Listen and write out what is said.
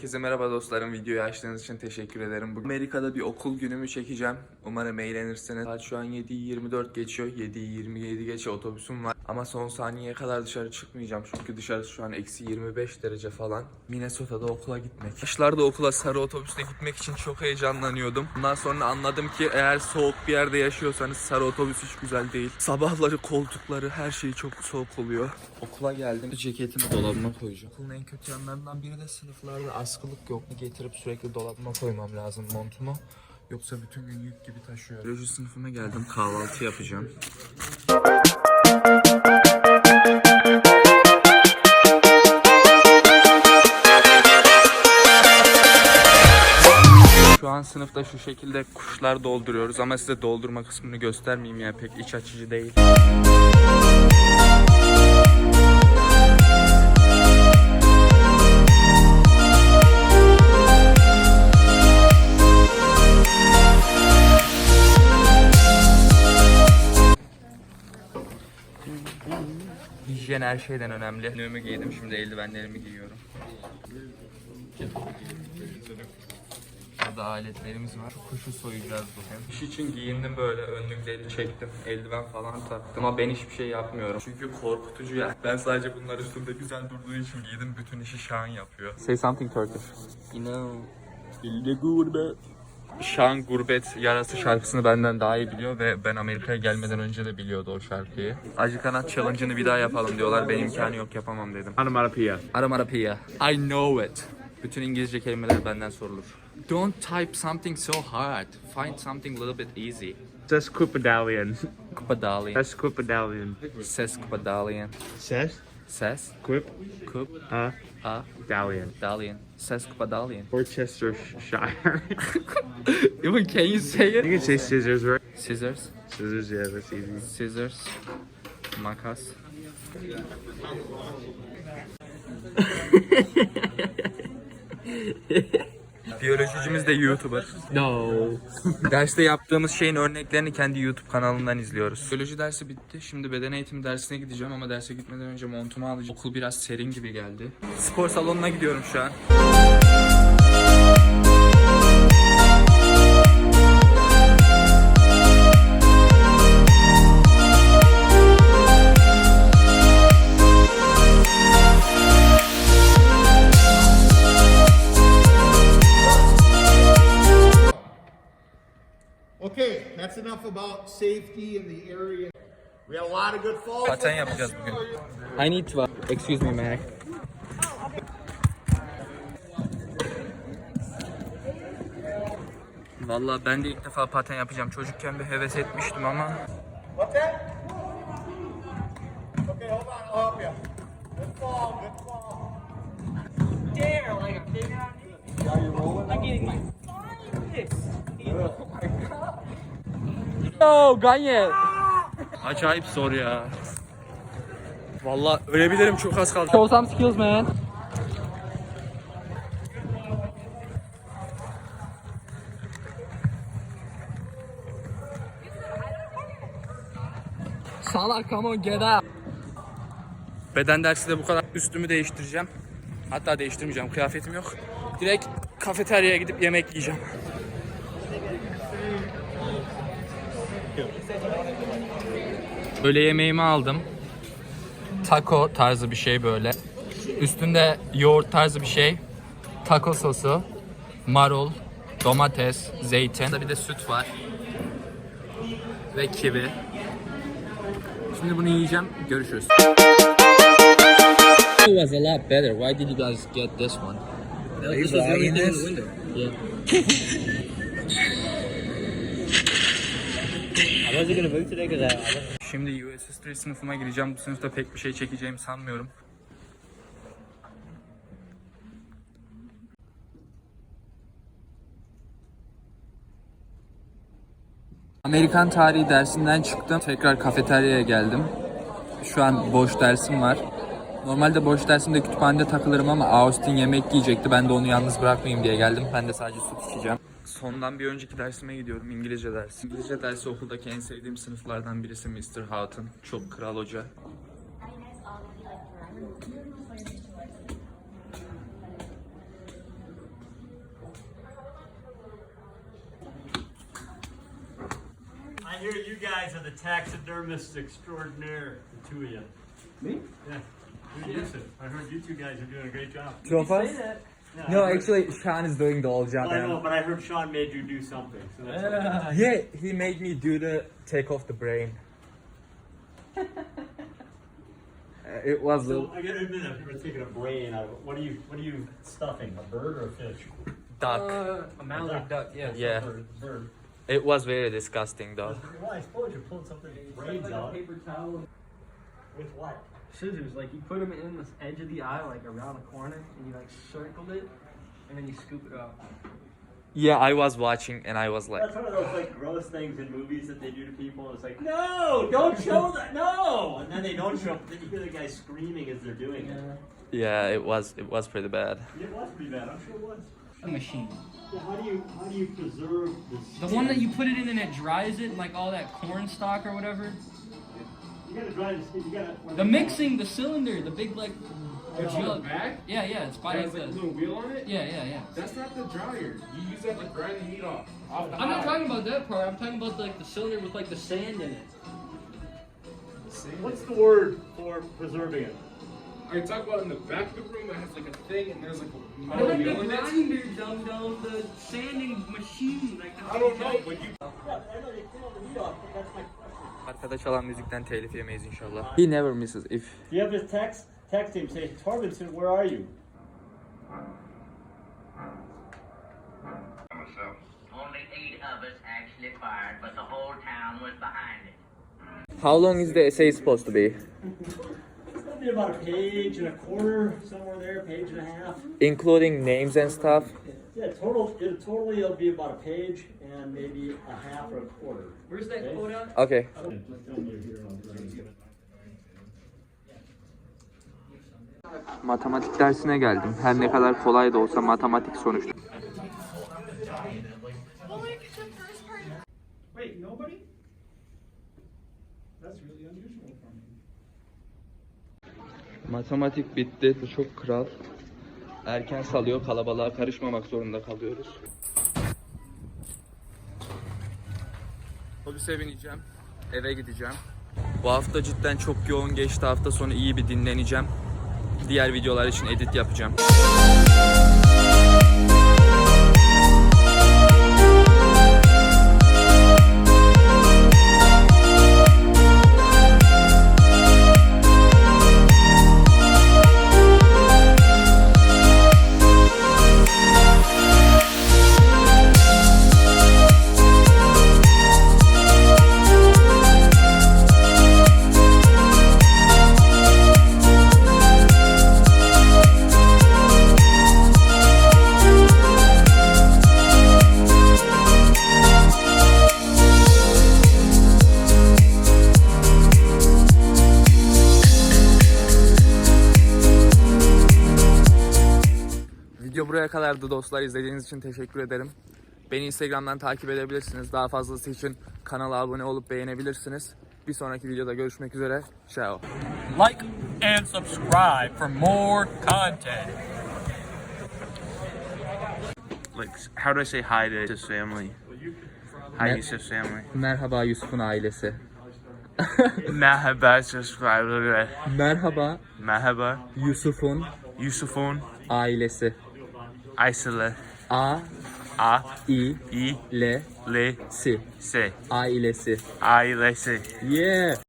Herkese merhaba dostlarım. Videoyu açtığınız için teşekkür ederim. Bugün Amerika'da bir okul günümü çekeceğim. Umarım eğlenirsiniz. Saat şu an 7'yi 24 geçiyor. 7'yi 27 geçe otobüsüm var. Ama son saniyeye kadar dışarı çıkmayacağım. Çünkü dışarısı şu an eksi 25 derece falan. Minnesota'da okula gitmek. Başlarda okula sarı otobüste gitmek için çok heyecanlanıyordum. Bundan sonra anladım ki eğer soğuk bir yerde yaşıyorsanız sarı otobüs hiç güzel değil. Sabahları koltukları her şey çok soğuk oluyor. Okula geldim. Ceketimi dolabıma koyacağım. Okulun en kötü yanlarından biri de sınıflarda askılık yok. Getirip sürekli dolabıma koymam lazım montumu. Yoksa bütün gün yük gibi taşıyor. Biyoloji sınıfıma geldim. Kahvaltı yapacağım. Şu an sınıfta şu şekilde kuşlar dolduruyoruz ama size doldurma kısmını göstermeyeyim ya pek iç açıcı değil. Hijyen her şeyden önemli. Önlüğümü giydim şimdi eldivenlerimi giyiyorum. Burada aletlerimiz var. Kuşu soyacağız bugün. İş için giyindim böyle önlükleri çektim. Eldiven falan taktım ama ben hiçbir şey yapmıyorum. Çünkü korkutucu ya. Ben sadece bunlar üstümde güzel durduğu için giydim. Bütün işi Şahan yapıyor. Say something Turkish. You know. Gurbet. Şahan Gurbet Yarası şarkısını benden daha iyi biliyor ve ben Amerika'ya gelmeden önce de biliyordu o şarkıyı. Acı Kanat Challenge'ını bir daha yapalım diyorlar. Benim imkanı yok yapamam dedim. Onomatopoeia. Aramarapia. I know it. Bütün İngilizce kelimeler benden sorulur. Don't type something so hard. Find something a little bit easy. Sesquipedalian. Kupadalian. Sesquipedalian. Ses kupadalian. Ses? Ses. Quip? Kup. A. A. Dalian. Dalian. Ses kupadalian. Worcestershire. Even can you say you it? can say scissors, right? Scissors. Scissors, yeah, that's easy. Scissors. Makas. Biyolojicimiz de YouTuber. No. Derste yaptığımız şeyin örneklerini kendi YouTube kanalından izliyoruz. Biyoloji dersi bitti. Şimdi beden eğitimi dersine gideceğim ama derse gitmeden önce montumu alacağım. Okul biraz serin gibi geldi. Spor salonuna gidiyorum şu an. About safety in the area. We had a lot of good falls. Paten yapacağız bugün. I need to... Excuse me, Mac. Vallahi ben de ilk defa paten yapacağım. Çocukken bir heves etmiştim ama? Okay, hold on, I'll help you. Good fall, good fall. Yo, Ganye. Acayip zor ya. Vallahi ölebilirim çok az kaldı. Show some skills man. Salak come on get up. Beden dersi de bu kadar. Üstümü değiştireceğim. Hatta değiştirmeyeceğim. Kıyafetim yok. Direkt kafeteryaya gidip yemek yiyeceğim. Öğle yemeğimi aldım. Taco tarzı bir şey böyle. Üstünde yoğurt tarzı bir şey. Taco sosu, marul, domates, zeytin. Bir de süt var. Ve kivi. Şimdi bunu yiyeceğim. Görüşürüz. It was a lot better. Why did you guys get this one? This was really window. Yeah. Şimdi US History sınıfıma gireceğim. Bu sınıfta pek bir şey çekeceğimi sanmıyorum. Amerikan tarihi dersinden çıktım. Tekrar kafeteryaya geldim. Şu an boş dersim var. Normalde boş dersimde kütüphanede takılırım ama Austin yemek yiyecekti. Ben de onu yalnız bırakmayayım diye geldim. Ben de sadece süt içeceğim. Sondan bir önceki dersime gidiyorum. İngilizce dersi. İngilizce dersi okuldaki en sevdiğim sınıflardan birisi Mr. Hatun. Çok kral hoca. I hear you guys are the taxidermist extraordinaire, the two of you. Me? Yeah. Who is it? I heard you two guys are doing a great job. Two of us? Yeah, No, I heard- actually, Sean is doing the whole job. I know, and- but I heard Sean made you do something. So that's Yeah, he made me do the take off the brain. Uh, it was So little I gotta admit, I've been taking a brain out of. What are you? What are you stuffing? A bird or a fish? duck. a mallard duck, yeah. yeah, Bird. Bird. it was very disgusting though. Well, I suppose you're pulling something brains out. paper towel. With what? Scissors, like you put them in the edge of the eye, like around the corner, and you like circled it, and then you scoop it out. Yeah, I was watching and I was like, That's one of those like gross things in movies that they do to people. It's like, no, don't show that, no, and then they don't show. Then you hear the guy screaming as they're doing it. yeah, it was it was pretty bad. It was pretty bad. I'm sure it was. a machine. Yeah, how do you how do you preserve the? The one that you put it in and it dries it, like all that corn stock or whatever. You gotta dry the. You gotta. The mixing, the cylinder, the big like. jug. back? Yeah, yeah, it's by Has like a little wheel on it? Yeah, yeah, yeah. That's not the dryer. You use that to grind the heat off. off the I'm not talking about that part. I'm talking about like the cylinder with like the sand in it. What's the word for preserving it? Are you talking about in the back of the room that has like a thing and there's like a metal like the wheel in it? grinder, dum dum, the sanding machine, like the I don't know, but you Yeah, I know they clean the heat off, but that's my question. Arkada çalan müzikten telif yemeyiz inşallah. He never misses if Do you have his text? Text him. Say, Torbenson, where are you? Only eight of us actually fired, but the whole town was behind it. How long is the essay supposed to be? It's gonna be about a page and a quarter, somewhere there, page and a half. Including names and stuff? Yeah, total. It totally it'll be about a page and maybe a half or a quarter. Where's that quote at? Okay. Matematik dersine geldim. Her ne kadar kolay da olsa matematik sonuçta. Wait, nobody? That's really unusual for me. Matematik bitti. Çok kral. Erken salıyor. Kalabalığa karışmamak zorunda kalıyoruz. Otobüse bineceğim. Eve gideceğim. Bu hafta cidden çok yoğun geçti. Hafta sonu iyi bir dinleneceğim. Diğer videolar için edit yapacağım. Buraya kadardı dostlar. İzlediğiniz için teşekkür ederim. Beni Instagram'dan takip edebilirsiniz. Daha fazlası için kanala abone olup beğenebilirsiniz. Bir sonraki videoda görüşmek üzere. Ciao. Like and subscribe for more content. Like, how do I say hi to his family? Hi, Yusuf's family. Merhaba Yusuf'un ailesi. Merhaba, subscriber. Merhaba Merhaba, Yusuf'un Yusuf'un ailesi. Aysel. A A, I I, L L, Si S. ailesi. Ailesi. Yeah.